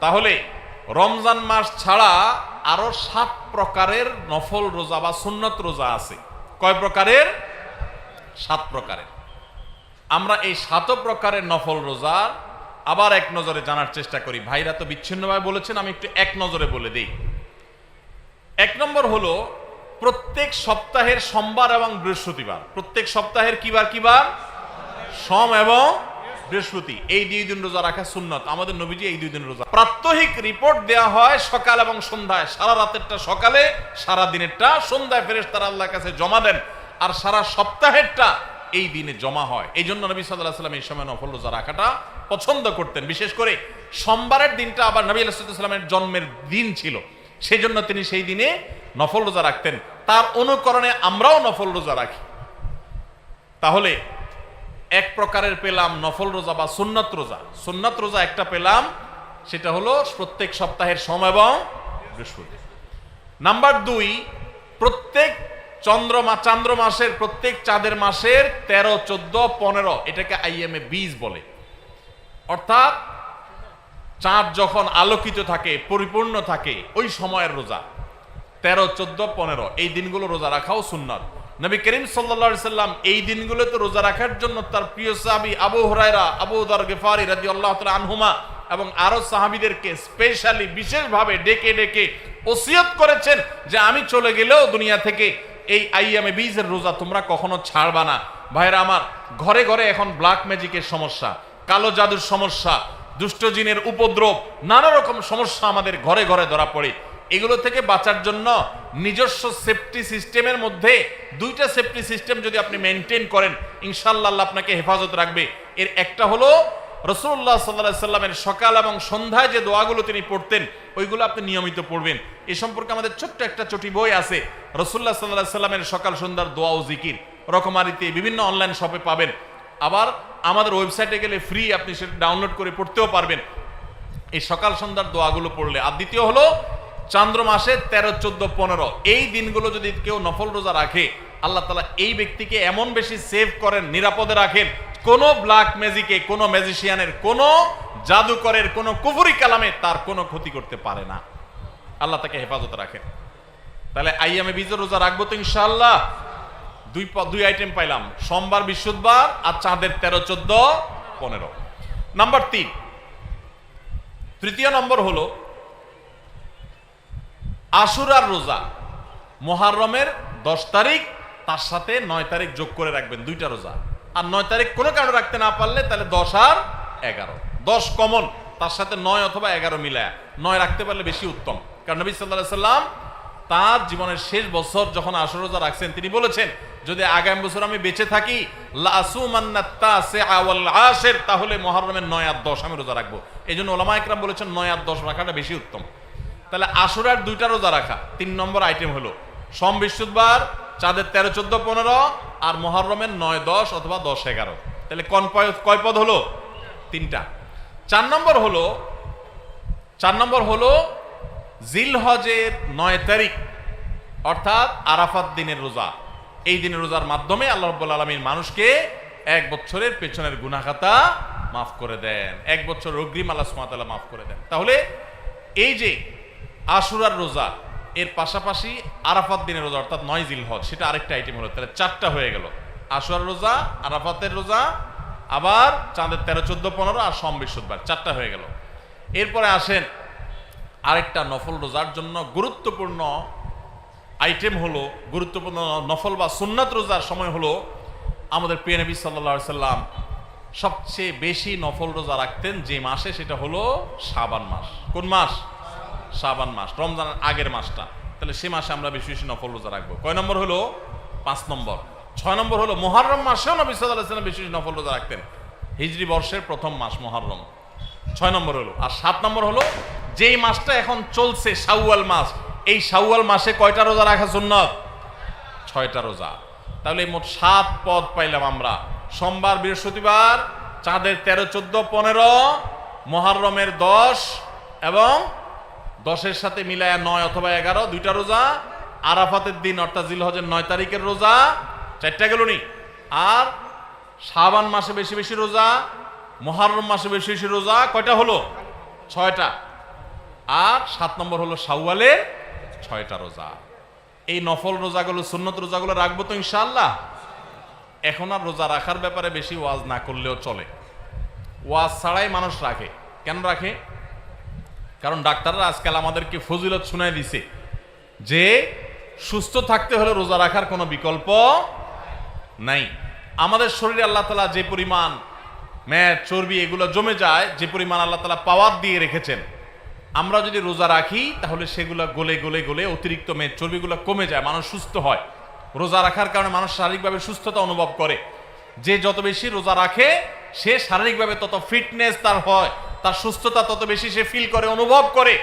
তাহলে রমজান মাস ছাড়া আরও সাত প্রকারের নফল রোজা বা সুন্নত রোজা আছে। কয় প্রকারের? সাত প্রকারের। আমরা এই সাত প্রকারের নফল রোজার আবার এক নজরে জানার চেষ্টা করি। ভাইরা তো বিচ্ছিন্নভাবে বলেছেন, আমি একটু এক নজরে বলে দিই। এক নম্বর হলো, প্রত্যেক সপ্তাহের সোমবার এবং বৃহস্পতিবার। প্রত্যেক সপ্তাহের কিবার কিবার? সম এবং বৃহস্পতি, এই দুই দিন রোজা রাখা সুন্নত। আমাদের নবীজি এই দুই দিন রোজা প্রাত্যহিক রিপোর্ট দেওয়া হয় সকাল এবং সন্ধ্যায়। সারা রাতেরটা সকালে, সারা দিনেরটা সন্ধ্যায় ফেরেস তারা আল্লাহর কাছে জমা দেন। আর সারা সপ্তাহেরটা এই দিনে জমা হয়। এই জন্য নবী সাল্লাহ সাল্লাম এই সময় নফল রোজা রাখাটা পছন্দ করতেন। বিশেষ করে সোমবারের দিনটা আবার নবী আলাইসাল্লামের জন্মের দিন ছিল। সেই জন্য তিনি সেই দিনে নফল রোজা রাখতেন। তার অনুকরণে আমরাও নফল রোজা রাখি। তাহলে এক প্রকারের পেলাম নফল রোজা বা সুন্নত রোজা। সুন্নত রোজা একটা পেলাম, সেটা হলো প্রত্যেক সপ্তাহের সোম এবং বৃহস্পতি। নাম্বার দুই, প্রত্যেক চন্দ্রমা চান্দ্র মাসের প্রত্যেক চাঁদের মাসের তেরো, চোদ্দ, পনেরো, এটাকে আইএমএ বীজ বলে। অর্থাৎ চাঁদ যখন আলোকিত থাকে, পরিপূর্ণ থাকে, ওই সময়ের রোজা। তেরো, চোদ্দ, পনেরো, এই দিনগুলো রোজা রাখাও সুন্নত। নবী করিম সাল্লা সাল্লাম এই দিনগুলোতে রোজা রাখার জন্য তার প্রিয় সাহাবি আবু হরাইরা আবু দর গেফারি রাজি আল্লাহ আনহুমা এবং আরও সাহাবিদেরকে স্পেশালি বিশেষভাবে ডেকে ডেকে ওসিয়ত করেছেন যে আমি চলে গেলেও দুনিয়া থেকে এই আইয়ামে বীজের রোজা তোমরা কখনো ছাড়বা না। ভাইরা আমার, ঘরে ঘরে এখন ব্ল্যাক ম্যাজিকের সমস্যা, কালো জাদুর সমস্যা দুষ্টজিনের উপদ্রব, নানা রকম সমস্যা আমাদের ঘরে ঘরে ধরা পড়ে। এগুলো থেকে বাঁচার জন্য নিজস্ব সেফটি সিস্টেমের মধ্যে দুইটা সেফটি সিস্টেম যদি আপনি মেনটেন করেন ইনশাল্লাহ আপনাকে হেফাজত রাখবে। এর একটা হলো রসুল্লাহ সাল্লাহ সাল্লামের সকাল এবং সন্ধ্যায় যে দোয়াগুলো তিনি পড়তেন, ওইগুলো আপনি নিয়মিত পড়বেন। এ সম্পর্কে আমাদের ছোট্ট একটা চটি বই আছে রসুল্লাহ সাল্লাহ সাল্লামের সকাল সন্ধ্যার দোয়া ও জিকির। রকমারিতে বিভিন্ন অনলাইন শপে পাবেন। আবার আমাদের ওয়েবসাইটে গেলে ফ্রি আপনি সেটা ডাউনলোড করে পড়তেও পারবেন। এই সকাল সন্ধ্যার দোয়াগুলো পড়লে। আর দ্বিতীয় হলো চান্দ্র মাসে তেরো, চোদ্দ, পনেরো। এই দিনগুলো যদি কেউ নফল রোজা রাখে, আল্লাহ তালা এই ব্যক্তিকে এমন বেশি সেভ করেন, নিরাপদে রাখেন, কোন ব্ল্যাক ম্যাজিকে কোন ম্যাজিশিয়ানের কোন জাদুকরের, কোন কুফুরি কালামে তার কোনো ক্ষতি করতে পারে না। আল্লাহ তাকে হেফাজত রাখেন। তাহলে আইয়ামে বীজের রোজা রাখব তো ইনশাআল্লাহ। দুই দুই আইটেম পাইলাম। সোমবার, বৃহস্পতিবার আর চাঁদের তেরো, চোদ্দ, পনেরো। নাম্বার তিন। তৃতীয় নম্বর হলো আশুরার রোজা। মহারমের দশ তারিখ, তার সাথে নয় তারিখ যোগ করে রাখবেন দুইটা রোজা। আর নয় তারিখ কোনো কারণে রাখতে না পারলে তাহলে দশ আর এগারো। দশ কমন, তার সাথে নয় অথবা এগারো মিলায়। নয় রাখতে পারলে বেশি উত্তম। কারণ নবী সাল্লাহ সাল্লাম তার জীবনের শেষ বছর যখন আশুর রোজা রাখছেন, তিনি বলেছেন, যদি আগামী বছর আমি বেঁচে থাকি তাহলে মহারমের নয় আর দশ আমি রোজা রাখব। এই জন্য ওলামা একরাম বলেছেন, নয় আর দশ রাখাটা বেশি উত্তম। তাহলে আশুরার দুইটা রোজা রাখা। তিন নম্বর আইটেম হলো, সোম বৃহস্পতিবার, চাঁদের তেরো, চোদ্দ, পনেরো, আর মহরমের নয়, দশ অথবা দশ, এগারো। তাহলে কন কয় পদ হলো? তিনটা। চার নম্বর হলো, চার নম্বর হলো জিলহজের নয় তারিখ, অর্থাৎ আরাফাত দিনের রোজা। এই দিনের রোজার মাধ্যমে আল্লাহ রব্বুল আলমীর মানুষকে এক বছরের পেছনের গুনাখাতা মাফ করে দেন, এক বছর অগ্রিম আল্লাহ সুমাতালা মাফ করে দেন। তাহলে এই যে আশুরার রোজা, এর পাশাপাশি আরাফাত দিনের রোজা, অর্থাৎ নয় জিলহজ, সেটা আরেকটা আইটেম হলো। তাহলে চারটা হয়ে গেল। আশুরার রোজা, আরাফাতের রোজা, আবার চাঁদের তেরো, চোদ্দ, পনেরো আর সোম বৃহস্পতিবার, চারটা হয়ে গেল। এরপরে আসেন আরেকটা নফল রোজার জন্য গুরুত্বপূর্ণ আইটেম হলো, গুরুত্বপূর্ণ নফল বা সুন্নাত রোজার সময় হলো, আমাদের প্রিয় নবী সাল্লা সাল্লাম সবচেয়ে বেশি নফল রোজা রাখতেন যে মাসে, সেটা হলো সাবান মাস। কোন মাস? শাবান মাস, রমজানের আগের মাসটা। তাহলে সে মাসে আমরা বেশি বেশি নফল রোজা রাখব। কয় নম্বর হলো? পাঁচ নম্বর। ছয় নম্বর হলো মহারম মাসেও নবী সাল্লাহ বেশি বেশি নফল রোজা রাখতেন। হিজরি বর্ষের প্রথম মাস মহারম ছয় নম্বর হলো, আর সাত নম্বর হলো, যেই মাসটা এখন চলছে, শাওয়াল মাস, এই শাওয়াল মাসে কয়টা রোজা রাখা সুন্নত? ছয়টা রোজা। তাহলে মোট সাত পদ পাইলাম আমরা। সোমবার, বৃহস্পতিবার, চাঁদের তেরো, চোদ্দ, পনেরো মহারমের দশ এবং দশের সাথে মিলায় নয় অথবা এগারো, দুইটা রোজা, আরাফাতের দিন অর্থাৎ জিলহজের নয় তারিখের রোজা, চারটা গেল নি? আর শাবান মাসে বেশি বেশি রোজা মহারম মাসে বেশি বেশি রোজা, কয়টা হলো? ছয়টা। আর সাত নম্বর হলো শাওয়ালের ছয়টা রোজা। এই নফল রোজাগুলো, সুন্নত রোজাগুলো রাখব তো ইনশাল্লাহ এখন আর রোজা রাখার ব্যাপারে বেশি ওয়াজ না করলেও চলে। ওয়াজ ছাড়াই মানুষ রাখে। কেন রাখে? কারণ ডাক্তাররা আজকাল আমাদেরকে ফজিলত শুনাই দিছে যে সুস্থ থাকতে হলে রোজা রাখার কোনো বিকল্প নাই। আমাদের শরীরে আল্লাহ তালা যে পরিমাণ ম্যাট চর্বি এগুলো জমে যায়, যে পরিমাণ আল্লাহ তালা পাওয়ার দিয়ে রেখেছেন, আমরা যদি রোজা রাখি তাহলে সেগুলো গলে গলে গলে অতিরিক্ত মেদ চর্বিগুলো কমে যায়, মানুষ সুস্থ হয়। রোজা রাখার কারণে মানুষ শারীরিকভাবে সুস্থতা অনুভব করে। যে যত বেশি রোজা রাখে, সে শারীরিকভাবে তত ফিটনেস তার হয়। তার সুস্থতা তত বেশি সে ফিল করে, অনুভব করে।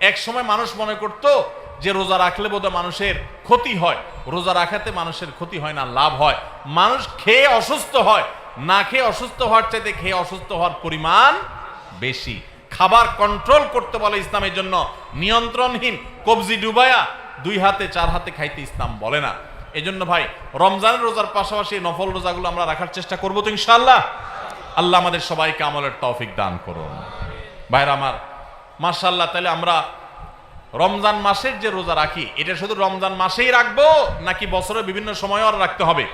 এক সময় মানুষ মনে করত যে রোজা রাখলে বোধহয় মানুষের ক্ষতি হয়। রোজা রাখাতে মানুষের ক্ষতি হয় না, লাভ হয়। মানুষ খেয়ে অসুস্থ হয়। না খেয়ে অসুস্থ হওয়ার চাইতে খেয়ে অসুস্থ হওয়ার পরিমাণ বেশি। খাবার কন্ট্রোল করতে বলে ইসলামের জন্য। নিয়ন্ত্রণহীন কবজি ডুবায়া দুই হাতে, চার হাতে খাইতে ইসলাম বলে না। এজন্য ভাই, রমজানের রোজার পাশাপাশি নফল রোজাগুলো আমরা রাখার চেষ্টা করব তো ইনশাল্লাহ আল্লাহ আমাদের সবাইকে আমলের তৌফিক দান করুন। ভাইরা আমার মার্শাল্লাহ তাহলে আমরা রমজান মাসের যে রোজা রাখি, এটা শুধু রমজান মাসেই রাখব, নাকি বছরের বিভিন্ন সময় আর রাখতে হবে?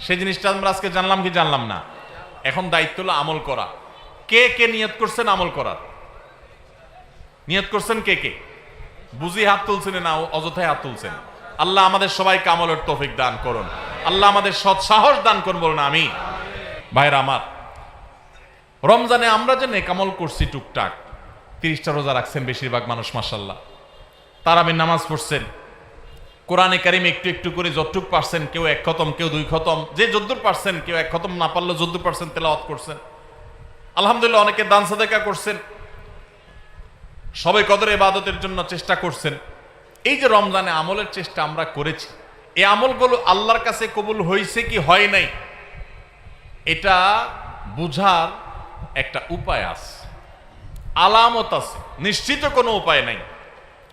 সেই জিনিসটা আমরা আজকে জানলাম কি জানলাম না? এখন দায়িত্ব হলো আমল করা। কে কে নিয়ত করছেন আমল করার? নিয়ত করছেন কে কে? বুঝি হাত তুলছেন না অযথায় হাত তুলছেন। আল্লাহ আমাদের সবাইকে আমলের তৌফিক দান করুন। আল্লাহ আমাদের সৎ সাহস দান করুন, বলুন আমি ভাইরা আমার, রমজানে আমরা যে নেকামল করছি টুকটাক, তিরিশটা রোজা রাখছেন বেশিরভাগ মানুষ মাসাল্লাহ তারাবির নামাজ পড়ছেন, কোরআনে কারিম একটু একটু করে যতটুক পারছেন, কেউ এক খতম, কেউ দুই খতম, যে যদ্দুর পারছেন, কেউ এক খতম, না পারলে যদ্দুর পারছেন, তেলাওয়াত করছেন। আলহামদুলিল্লাহ অনেকে দান সাদেকা করছেন, সবে কদর ইবাদতের জন্য চেষ্টা করছেন। এই যে রমজানে আমলের চেষ্টা আমরা করেছি, এই আমলগুলো আল্লাহর কাছে কবুল হয়েছে কি হয় নাই এটা বুঝার একটা উপায় আছে। আলামত আছে। নিশ্চিত কোনো উপায় নাই।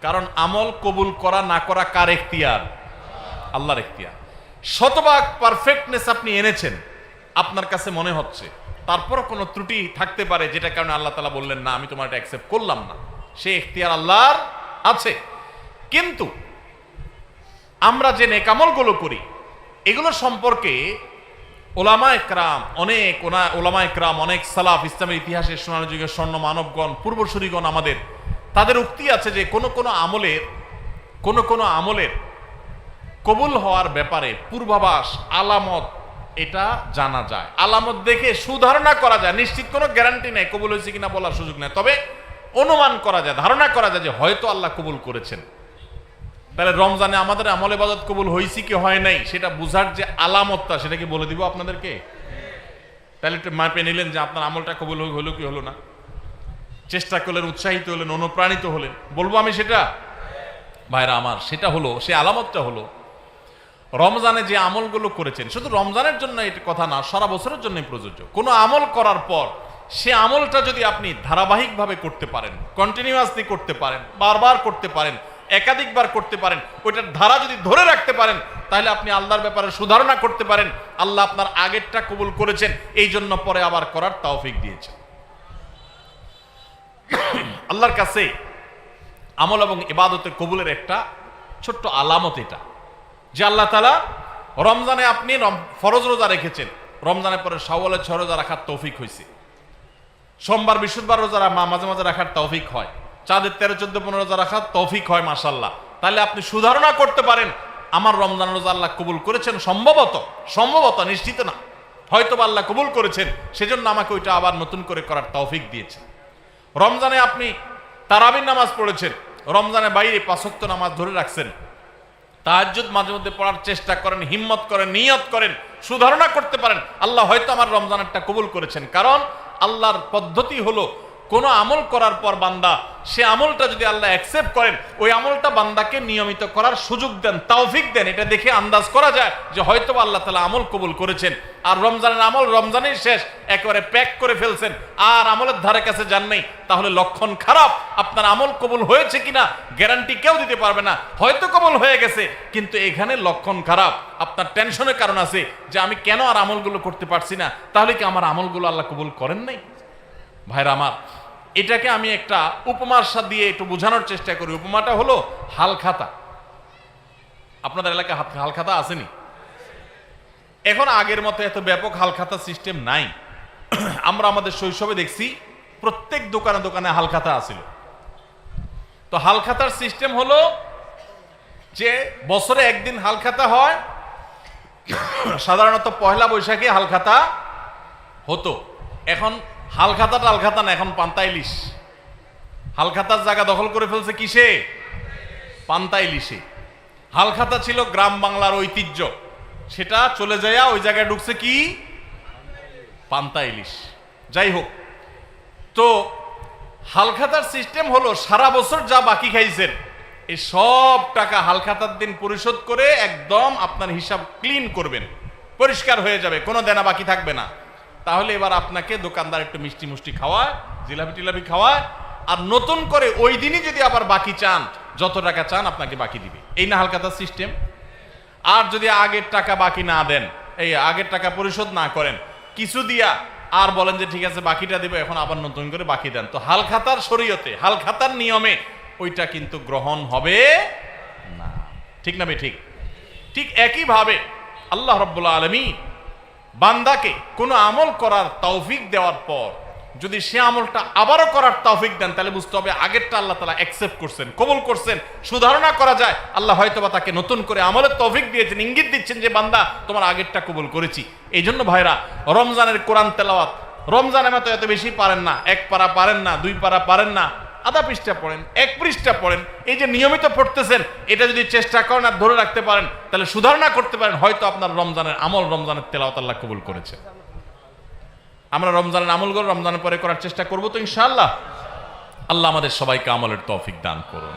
কারণ আমল কবুল করা, না করা কার এখতিয়ার? আল্লাহর এখতিয়ার। শতভাগ পারফেক্টনেস আপনি এনেছেন, আপনার কাছে মনে হচ্ছে। তারপর কোনো ত্রুটি থাকতে পারে যেটা কারণে আল্লাহ তালা বললেন, না, আমি তোমার এটা অ্যাকসেপ্ট করলাম না। সে এখতিয়ার আল্লাহর আছে। কিন্তু আমরা যে নেকামলগুলো করি, এগুলো সম্পর্কে ওলামা একরাম, অনেক ওনা, ওলামা অনেক সালাফ, ইসলামের ইতিহাসের সোনার যুগের স্বর্ণ মানবগণ, পূর্বসূরিগণ আমাদের। তাদের উক্তি আছে যে কোনো কোনো আমলের, কোনো কোনো আমলের কবুল হওয়ার ব্যাপারে পূর্বাভাস, আলামত, এটা জানা যায়। আলামত দেখে সুধারণা করা যায়। নিশ্চিত কোনো গ্যারান্টি নেই কবুল হয়েছে কিনা বলার সুযোগ নেই। তবে অনুমান করা যায়, ধারণা করা যায় যে হয়তো আল্লাহ কবুল করেছেন। তাহলে রমজানে আমাদের আমলে বাদত কবুল হয়েছে কি হয় নাই? সেটা বুঝার যে আলামতটা, সেটা কি বলে দিব আপনাদেরকে? তাহলে একটু মাপে নিলেন যে আপনার আমলটা কবুল হলো কি হলো না। চেষ্টা করলেন, উৎসাহিত হলেন, অনুপ্রাণিত হলেন। বলব আমি সেটা? ভাইরা আমার, সেটা হলো, সে আলামতটা হলো, রমজানে যে আমলগুলো করেছেন, শুধু রমজানের জন্য এটা কথা না, সারা বছরের জন্যই প্রযোজ্য। কোনো আমল করার পর, সে আমলটা যদি আপনি ধারাবাহিকভাবে করতে পারেন কন্টিনিউয়াসলি করতে পারেন, বারবার করতে পারেন একাধিকবার করতে পারেন, ওইটার ধারা যদি ধরে রাখতে পারেন, তাহলে আপনি আল্লাহর ব্যাপারে সুধারণা করতে পারেন। আল্লাহ আপনার আগেরটা কবুল করেছেন, এই জন্য পরে আবার করার তৌফিক দিয়েছেন। আল্লাহর কাছে আমল এবং ইবাদতের কবুলের একটা ছোট্ট আলামত এটা, যে আল্লাহ তালা রমজানে আপনি ফরজ রোজা রেখেছেন। রমজানের পরে সাওয়ালের ছয় রোজা রাখার তৌফিক হয়েছে সোমবার, বৃহস্পতিবার রোজা মাঝে মাঝে রাখার তৌফিক হয়। চাঁদের তেরো, চোদ্দ, পনেরো রোজা রাখার তৌফিক হয় মাসাল্লাহ তাহলে আপনি সুধারণা করতে পারেন, আমার রমজান রোজা আল্লাহ কবুল করেছেন, সম্ভবত সম্ভবত, নিশ্চিত না। হয়তো আল্লাহ কবুল করেছেন, সেজন্য আমাকে ওইটা আবার নতুন করে করার তৌফিক দিয়েছেন। রমজানে আপনি তারাবির নামাজ পড়েছেন, রমজানের বাইরে পাঁচক্ত নামাজ ধরে রাখছেন। তাহাজ্জুদ মাঝে মধ্যে পড়ার চেষ্টা করেন, হিম্মত করেন, নিয়ত করেন, সুধারণা করতে পারেন। আল্লাহ হয়তো আমার রমজানেরটা কবুল করেছেন, কারণ আল্লাহর পদ্ধতি হলো কোনো আমল করার পর বান্দা, সে আমলটা যদি আল্লাহ অ্যাকসেপ্ট করেন, ওই আমলটা বান্দাকে নিয়মিত করার সুযোগ দেন তাওফিক দেন, এটা দেখে আন্দাজ করা যায় যে হয়তো আল্লাহ তালা আমল কবুল করেছেন। আর রমজানের আমল রমজানের শেষ, একেবারে প্যাক করে ফেলছেন, আর আমলের ধারে কাছে যান নাই, তাহলে লক্ষণ খারাপ। আপনার আমল কবুল হয়েছে কিনা গ্যারান্টি কেউ দিতে পারবে না। হয়তো কবুল হয়ে গেছে, কিন্তু এখানে লক্ষণ খারাপ। আপনার টেনশনের কারণ আছে যে আমি কেন আর আমলগুলো করতে পারছি না, তাহলে কি আমার আমলগুলো আল্লাহ কবুল করেন নাই? ভাইরা আমার, এটাকে আমি একটা উপমার সাথে দিয়ে একটু বোঝানোর চেষ্টা করি। উপমাটা হলো হালখাতা আপনাদের এলাকায় হালখাতা আসেনি? এখন আগের মতো এত ব্যাপক হালখাতা সিস্টেম নাই। আমরা আমাদের শৈশবে দেখছি প্রত্যেক দোকানে দোকানে হালখাতা আসিল। তো হালখাতার সিস্টেম হলো যে বছরে একদিন হালখাতা হয়, সাধারণত পয়লা বৈশাখে হালখাতা হতো। এখন হালখাতা টালখাতা না, এখন পান্তা ইলিশ। হালখাতার জায়গা দখল করে ফেলছে কিসে? পান্তা ইলিশে। হালখাতা ছিল গ্রাম বাংলার ঐতিহ্য। সেটা চলে যায় ওই জায়গায় ঢুকছে কি? পান্তা ইলিশ। যাই হোক, তো হালখাতার সিস্টেম হলো সারা বছর যা বাকি খাইছেন এই সব টাকা হালখাতার দিন পরিশোধ করে একদম আপনার হিসাব ক্লিন করবেন। পরিষ্কার হয়ে যাবে, কোনো দেনা বাকি থাকবে না। তাহলে এবার আপনাকে দোকানদার একটু মিষ্টি মুষ্টি খাওয়ায়, জিলাপি টিলাপি খাওয়ায়, আর নতুন করে ওই দিনই যদি আবার বাকি চান, যত টাকা চান আপনাকে বাকি দিবে। এই না হালখাতার সিস্টেম আর যদি আগের টাকা বাকি না দেন, এই আগের টাকা পরিশোধ না করেন, কিছু দিয়া আর বলেন যে ঠিক আছে, বাকিটা দিব, এখন আবার নতুন করে বাকি দেন। তো হালখাতার শরীয়তে, হালখাতার নিয়মে ওইটা কিন্তু গ্রহণ হবে না। ঠিক না ঠিক? ঠিক একইভাবে আল্লাহ রব্বুল্লা আলমী বান্দাকে কোনো আমল করার তৌফিক দেওয়ার পর, যদি সে আমলটা আবারও করার তৌফিক দেন, তাহলে বুঝতে হবে আগেরটা আল্লাহ তালা অ্যাকসেপ্ট করছেন, কবুল করছেন, সুধারণা করা যায়। আল্লাহ হয়তোবা তাকে নতুন করে আমলের তৌফিক দিয়েছেন, ইঙ্গিত দিচ্ছেন যে, বান্দা, তোমার আগেরটা কবুল করেছি। এই জন্য ভাইরা, রমজানের কোরআন তেলাওয়াত, রমজানের মতো এত বেশি পারেন না, এক পারা পারেন না, দুই পারা পারেন না আধা পৃষ্ঠা পড়েন, এক পৃষ্ঠা পড়েন, এই যে নিয়মিত পড়তেছেন, এটা যদি চেষ্টা করেন আর ধরে রাখতে পারেন, তাহলে সুধারণা করতে পারেন, হয়তো আপনার রমজানের আমল রমজানের তেলাওয়াত আল্লাহ কবুল করেছে। আমরা রমজানের আমলগুলো রমজানের পরে করার চেষ্টা করব তো ইনশাআল্লাহ। আল্লাহ আমাদের সবাইকে আমলের তৌফিক দান করুন।